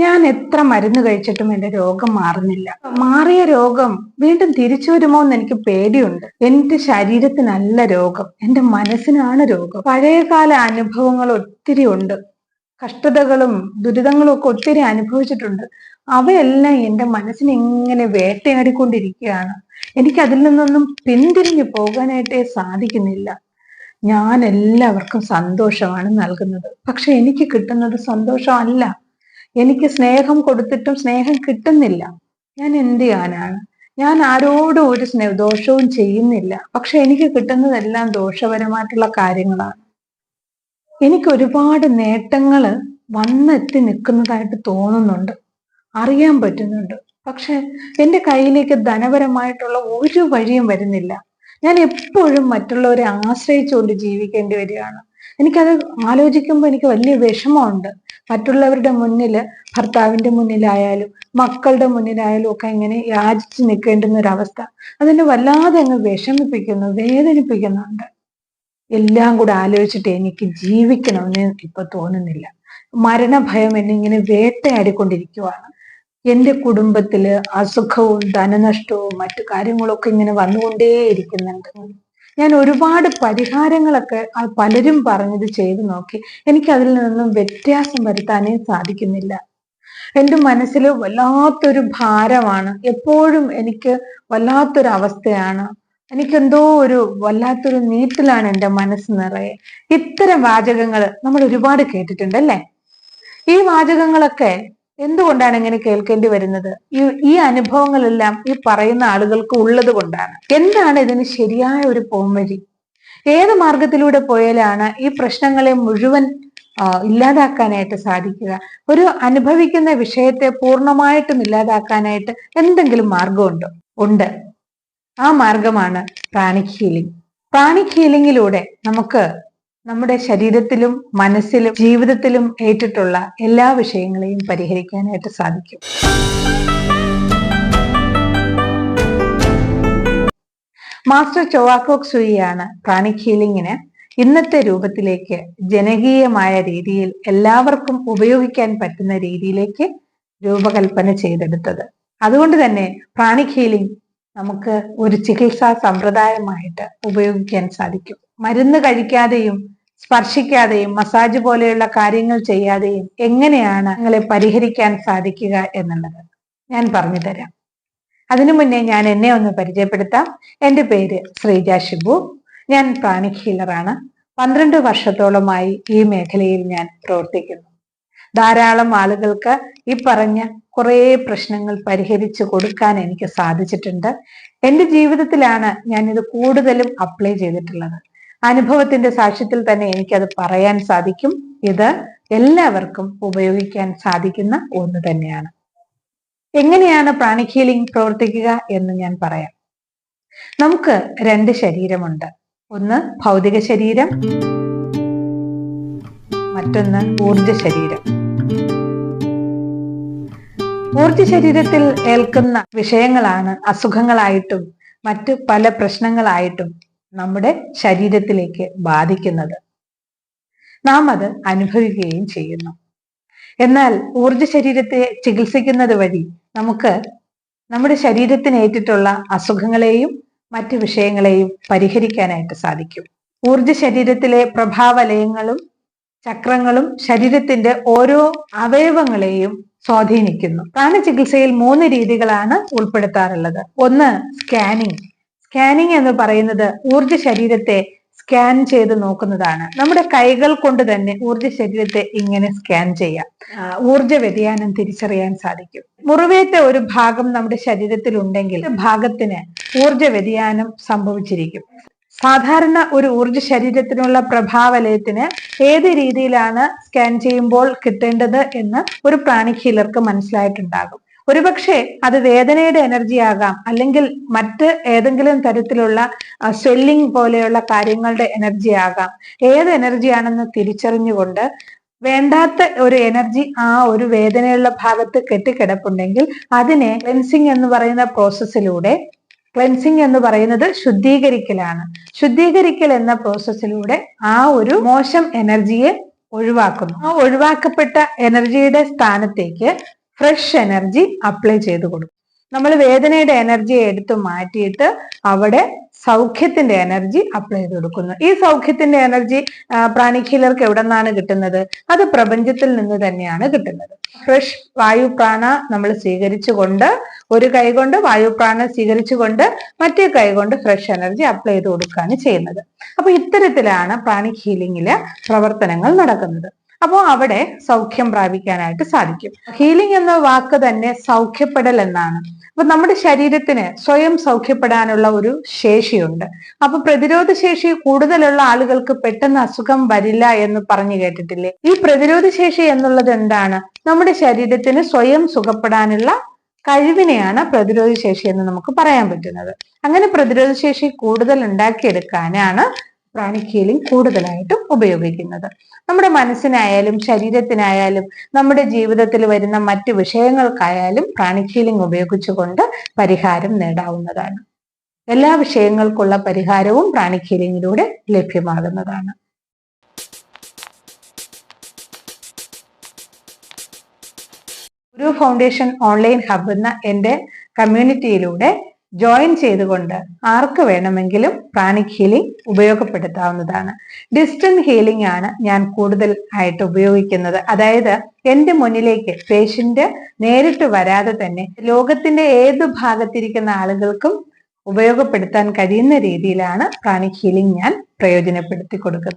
ഞാൻ എത്ര മരുന്ന് കഴിച്ചിട്ടും എന്റെ രോഗം മാറുന്നില്ല. മാറിയ രോഗം വീണ്ടും തിരിച്ചു വരുമോ എന്ന് എനിക്ക് പേടിയുണ്ട്. എന്റെ ശരീരത്തിനല്ല രോഗം എന്റെ മനസ്സിനാണ് രോഗം. പഴയകാല അനുഭവങ്ങൾ ഒത്തിരി ഉണ്ട്. കഷ്ടതകളും ദുരിതങ്ങളും ഒക്കെ ഒത്തിരി അനുഭവിച്ചിട്ടുണ്ട്. അവയെല്ലാം എന്റെ മനസ്സിനെ ഇങ്ങനെ വേട്ടയാടിക്കൊണ്ടിരിക്കുകയാണ്. എനിക്ക് അതിൽ നിന്നൊന്നും പിന്തിരിഞ്ഞു പോകാനായിട്ടേ സാധിക്കുന്നില്ല. ഞാൻ എല്ലാവർക്കും സന്തോഷമാണ് നൽകുന്നത്. പക്ഷെ എനിക്ക് കിട്ടുന്നത് സന്തോഷമല്ല. എനിക്ക് സ്നേഹം കൊടുത്തിട്ടും സ്നേഹം കിട്ടുന്നില്ല. ഞാൻ എന്ത് ചെയ്യാനാണ്? ഞാൻ ആരോടും ഒരു സ്നേഹ ദോഷവും ചെയ്യുന്നില്ല. പക്ഷെ എനിക്ക് കിട്ടുന്നതെല്ലാം ദോഷപരമായിട്ടുള്ള കാര്യങ്ങളാണ്. എനിക്ക് ഒരുപാട് നേട്ടങ്ങൾ വന്നെത്തി നിൽക്കുന്നതായിട്ട് തോന്നുന്നുണ്ട്. അറിയാൻ പറ്റുന്നുണ്ട്. പക്ഷെ എന്റെ കയ്യിലേക്ക് ധനപരമായിട്ടുള്ള ഒരു വഴിയും വരുന്നില്ല. ഞാൻ എപ്പോഴും മറ്റുള്ളവരെ ആശ്രയിച്ചുകൊണ്ട് ജീവിക്കേണ്ടി വരികയാണ്. എനിക്കത് ആലോചിക്കുമ്പോൾ എനിക്ക് വലിയ വിഷമമുണ്ട്. മറ്റുള്ളവരുടെ മുന്നിൽ ഭർത്താവിന്റെ മുന്നിലായാലും മക്കളുടെ മുന്നിലായാലും ഒക്കെ ഇങ്ങനെ യാചിച്ച് നിൽക്കേണ്ടുന്ന ഒരു അവസ്ഥ. അതിനെ വല്ലാതെ അങ്ങ് വിഷമിപ്പിക്കുന്നു വേദനിപ്പിക്കുന്നുണ്ട്. എല്ലാം കൂടെ ആലോചിച്ചിട്ട് എനിക്ക് ജീവിക്കണമെന്ന് ഇപ്പൊ തോന്നുന്നില്ല. മരണഭയം എന്നെ ഇങ്ങനെ വേട്ടയാടിക്കൊണ്ടിരിക്കുവാണ്. എന്റെ കുടുംബത്തിൽ അസുഖവും ധനനഷ്ടവും മറ്റു കാര്യങ്ങളൊക്കെ ഇങ്ങനെ വന്നുകൊണ്ടേയിരിക്കുന്നുണ്ട്. ഞാൻ ഒരുപാട് പരിഹാരങ്ങളൊക്കെ പലരും പറഞ്ഞത് ചെയ്തു നോക്കി. എനിക്ക് അതിൽ നിന്നും വ്യത്യാസം വരുത്താനേ സാധിക്കുന്നില്ല. എന്റെ മനസ്സിൽ വല്ലാത്തൊരു ഭാരമാണ്. എപ്പോഴും എനിക്ക് വല്ലാത്തൊരു അവസ്ഥയാണ് എനിക്കെന്തോ ഒരു വല്ലാത്തൊരു നീറ്റിലാണ് എന്റെ മനസ്സ് നിറയെ. ഇത്തരം വാചകങ്ങൾ നമ്മൾ ഒരുപാട് കേട്ടിട്ടുണ്ട് അല്ലേ? ഈ വാചകങ്ങളൊക്കെ എന്തുകൊണ്ടാണ് ഇങ്ങനെ കേൾക്കേണ്ടി വരുന്നത്? ഈ ഈ അനുഭവങ്ങളെല്ലാം ഈ പറയുന്ന ആളുകൾക്ക് ഉള്ളത് കൊണ്ടാണ്. എന്താണ് ഇതിന് ശരിയായ ഒരു പോംവഴി? ഏത് മാർഗത്തിലൂടെ പോയാലാണ് ഈ പ്രശ്നങ്ങളെ മുഴുവൻ ഇല്ലാതാക്കാനായിട്ട് സാധിക്കുക? ഒരു അനുഭവിക്കുന്ന വിഷയത്തെ പൂർണമായിട്ടും ഇല്ലാതാക്കാനായിട്ട് എന്തെങ്കിലും മാർഗമുണ്ടോ? ഉണ്ട്. ആ മാർഗമാണ് പ്രാണിക് ഹീലിംഗ് പ്രാണിക് ഹീലിംഗിലൂടെ നമുക്ക് നമ്മുടെ ശരീരത്തിലും മനസ്സിലും ജീവിതത്തിലും ഏറ്റിട്ടുള്ള എല്ലാ വിഷയങ്ങളെയും പരിഹരിക്കാനായിട്ട് സാധിക്കും. മാസ്റ്റർ ചൊവാക്കോക് സുയിയാണ് പ്രാണിക് ഹീലിംഗിന് ഇന്നത്തെ രൂപത്തിലേക്ക് ജനകീയമായ രീതിയിൽ എല്ലാവർക്കും ഉപയോഗിക്കാൻ പറ്റുന്ന രീതിയിലേക്ക് രൂപകൽപ്പന ചെയ്തെടുത്തത്. അതുകൊണ്ട് തന്നെ പ്രാണിക് ഹീലിംഗ് നമുക്ക് ഒരു ചികിത്സാ സമ്പ്രദായമായിട്ട് ഉപയോഗിക്കാൻ സാധിക്കും. മരുന്ന് കഴിക്കാതെയും സ്പർശിക്കാതെയും മസാജ് പോലെയുള്ള കാര്യങ്ങൾ ചെയ്യാതെയും എങ്ങനെയാണ് നിങ്ങളെ പരിഹരിക്കാൻ സാധിക്കുക എന്നുള്ളത് ഞാൻ പറഞ്ഞു തരാം അതിനു മുന്നേ ഞാൻ എന്നെ ഒന്ന് പരിചയപ്പെടുത്താം. എന്റെ പേര് ശ്രീജ ഷിബു. ഞാൻ പ്രാണിക് ഹീലറാണ്. പന്ത്രണ്ട് വർഷത്തോളമായി ഈ മേഖലയിൽ ഞാൻ പ്രവർത്തിക്കുന്നു. ധാരാളം ആളുകൾക്ക് ഈ പറഞ്ഞ കുറേ പ്രശ്നങ്ങൾ പരിഹരിച്ചു കൊടുക്കാൻ എനിക്ക് സാധിച്ചിട്ടുണ്ട്. എന്റെ ജീവിതത്തിലാണ് ഞാൻ ഇത് കൂടുതലും അപ്ലൈ ചെയ്തിട്ടുള്ളത്. അനുഭവത്തിന്റെ സാക്ഷ്യത്തിൽ തന്നെ എനിക്കത് പറയാൻ സാധിക്കും. ഇത് എല്ലാവർക്കും ഉപയോഗിക്കാൻ സാധിക്കുന്ന ഒന്ന് തന്നെയാണ്. എങ്ങനെയാണ് പ്രാണിക് ഹീലിംഗ് പ്രവർത്തിക്കുക എന്ന് ഞാൻ പറയാം. നമുക്ക് രണ്ട് ശരീരമുണ്ട്. ഒന്ന് ഭൗതിക ശരീരം മറ്റൊന്ന് ഊർജ ശരീരം. ഊർജ ശരീരത്തിൽ ഏൽക്കുന്ന വിഷയങ്ങളാണ് അസുഖങ്ങളായിട്ടും മറ്റു പല പ്രശ്നങ്ങളായിട്ടും നമ്മുടെ ശരീരത്തിലേക്ക് ബാധിക്കുന്നത്. നാം അത് അനുഭവിക്കുകയും ചെയ്യുന്നു. എന്നാൽ ഊർജ ശരീരത്തെ ചികിത്സിക്കുന്നത് വഴി നമുക്ക് നമ്മുടെ ശരീരത്തിന് ഏറ്റിട്ടുള്ള അസുഖങ്ങളെയും മറ്റു വിഷയങ്ങളെയും പരിഹരിക്കാനായിട്ട് സാധിക്കും. ഊർജ ശരീരത്തിലെ പ്രഭാവലയങ്ങളും ചക്രങ്ങളും ശരീരത്തിന്റെ ഓരോ അവയവങ്ങളെയും സ്വാധീനിക്കുന്നു. പ്രാണ ചികിത്സയിൽ മൂന്ന് രീതികളാണ് ഉൾപ്പെടുത്താറുള്ളത്. ഒന്ന് സ്കാനിങ്. സ്കാനിങ് എന്ന് പറയുന്നത് ഊർജ ശരീരത്തെ സ്കാൻ ചെയ്ത് നോക്കുന്നതാണ്. നമ്മുടെ കൈകൾ കൊണ്ട് തന്നെ ഊർജ ശരീരത്തെ ഇങ്ങനെ സ്കാൻ ചെയ്യാം. ഊർജ വ്യതിയാനം തിരിച്ചറിയാൻ സാധിക്കും. മുറിവേറ്റ ഒരു ഭാഗം നമ്മുടെ ശരീരത്തിൽ ഉണ്ടെങ്കിൽ ഭാഗത്തിന് ഊർജ വ്യതിയാനം സംഭവിച്ചിരിക്കും. സാധാരണ ഒരു ഊർജ ശരീരത്തിനുള്ള പ്രഭാവലയത്തിന് ഏത് രീതിയിലാണ് സ്കാൻ ചെയ്യുമ്പോൾ കിട്ടേണ്ടത് എന്ന് ഒരു പ്രാണിക് ഹീലർക്ക് മനസ്സിലായിട്ടുണ്ടാകും. ഒരുപക്ഷെ അത് വേദനയുടെ എനർജി ആകാം. അല്ലെങ്കിൽ മറ്റ് ഏതെങ്കിലും തരത്തിലുള്ള സ്വെല്ലിംഗ് പോലെയുള്ള കാര്യങ്ങളുടെ എനർജി ആകാം. ഏത് എനർജിയാണെന്ന് തിരിച്ചറിഞ്ഞുകൊണ്ട് വേണ്ടാത്ത ഒരു എനർജി ആ ഒരു വേദനയുള്ള ഭാഗത്ത് കെട്ടിക്കിടപ്പുണ്ടെങ്കിൽ അതിനെ ക്ലെൻസിങ് എന്ന് പറയുന്ന പ്രോസസ്സിലൂടെ ക്ലെൻസിങ് എന്ന് പറയുന്നത് ശുദ്ധീകരിക്കലാണ്. ശുദ്ധീകരിക്കൽ എന്ന പ്രോസസ്സിലൂടെ ആ ഒരു മോശം എനർജിയെ ഒഴിവാക്കുന്നു. ആ ഒഴിവാക്കപ്പെട്ട എനർജിയുടെ സ്ഥാനത്തേക്ക് ഫ്രഷ് എനർജി അപ്ലൈ ചെയ്ത് കൊടുക്കും. നമ്മൾ വേദനയുടെ എനർജി എടുത്തു മാറ്റിയിട്ട് അവിടെ സൗഖ്യത്തിന്റെ എനർജി അപ്ലൈ ചെയ്ത് കൊടുക്കുന്നു. ഈ സൗഖ്യത്തിന്റെ എനർജി പ്രാണിഖീലർക്ക് എവിടെ നിന്നാണ് കിട്ടുന്നത്? അത് പ്രപഞ്ചത്തിൽ നിന്ന് തന്നെയാണ് കിട്ടുന്നത്. ഫ്രഷ് വായു പ്രാണ നമ്മൾ സ്വീകരിച്ചുകൊണ്ട് ഒരു കൈകൊണ്ട് വായു പ്രാണ സ്വീകരിച്ചുകൊണ്ട് മറ്റേ കൈകൊണ്ട് ഫ്രഷ് എനർജി അപ്ലൈ ചെയ്ത് കൊടുക്കുകയാണ് ചെയ്യുന്നത്. അപ്പൊ ഇത്തരത്തിലാണ് പ്രാണിക് ഹീലിംഗിലെ പ്രവർത്തനങ്ങൾ നടക്കുന്നത്. അപ്പോൾ അവിടെ സൗഖ്യം പ്രാപിക്കാനായിട്ട് സാധിക്കും. ഹീലിംഗ് എന്ന വാക്ക് തന്നെ സൗഖ്യപ്പെടൽ എന്നാണ്. അപ്പൊ നമ്മുടെ ശരീരത്തിന് സ്വയം സൗഖ്യപ്പെടാനുള്ള ഒരു ശേഷിയുണ്ട്. അപ്പൊ പ്രതിരോധ ശേഷി കൂടുതലുള്ള ആളുകൾക്ക് പെട്ടെന്ന് അസുഖം വരില്ല എന്ന് പറഞ്ഞു കേട്ടിട്ടില്ലേ? ഈ പ്രതിരോധ ശേഷി എന്നുള്ളത് എന്താണ്? നമ്മുടെ ശരീരത്തിന് സ്വയം സുഖപ്പെടാനുള്ള കഴിവിനെയാണ് പ്രതിരോധ ശേഷി എന്ന് നമുക്ക് പറയാൻ പറ്റുന്നത്. അങ്ങനെ പ്രതിരോധ ശേഷി കൂടുതൽ ഉണ്ടാക്കിയെടുക്കാനാണ് പ്രാണിക് ഹീലിംഗ് കൂടുതലായിട്ടും ഉപയോഗിക്കുന്നത്. നമ്മുടെ മനസ്സിനായാലും ശരീരത്തിനായാലും നമ്മുടെ ജീവിതത്തിൽ വരുന്ന മറ്റ് വിഷയങ്ങൾക്കായാലും പ്രാണിക് ഹീലിംഗ് ഉപയോഗിച്ചുകൊണ്ട് പരിഹാരം നേടാവുന്നതാണ്. എല്ലാ വിഷയങ്ങൾക്കുള്ള പരിഹാരവും പ്രാണിക് ഹീലിംഗിലൂടെ ലഭ്യമാകുന്നതാണ്. ഗുരു ഫൗണ്ടേഷൻ ഓൺലൈൻ ഹബ് എന്ന എന്റെ കമ്മ്യൂണിറ്റിയിലൂടെ ജോയിൻ ചെയ്തുകൊണ്ട് ആർക്ക് വേണമെങ്കിലും പ്രാണിക് ഹീലിംഗ് ഉപയോഗപ്പെടുത്താവുന്നതാണ്. ഡിസ്റ്റന്റ് ഹീലിംഗ് ആണ് ഞാൻ കൂടുതൽ ആയിട്ട് ഉപയോഗിക്കുന്നത്. അതായത് എന്റെ മുന്നിലേക്ക് പേഷ്യന്റ് നേരിട്ട് വരാതെ തന്നെ ലോകത്തിന്റെ ഏത് ഭാഗത്തിരിക്കുന്ന ആളുകൾക്കും ഉപയോഗപ്പെടുത്താൻ കഴിയുന്ന രീതിയിലാണ് പ്രാണിക് ഹീലിംഗ് ഞാൻ പ്രയോജനപ്പെടുത്തി കൊടുക്കുന്നത്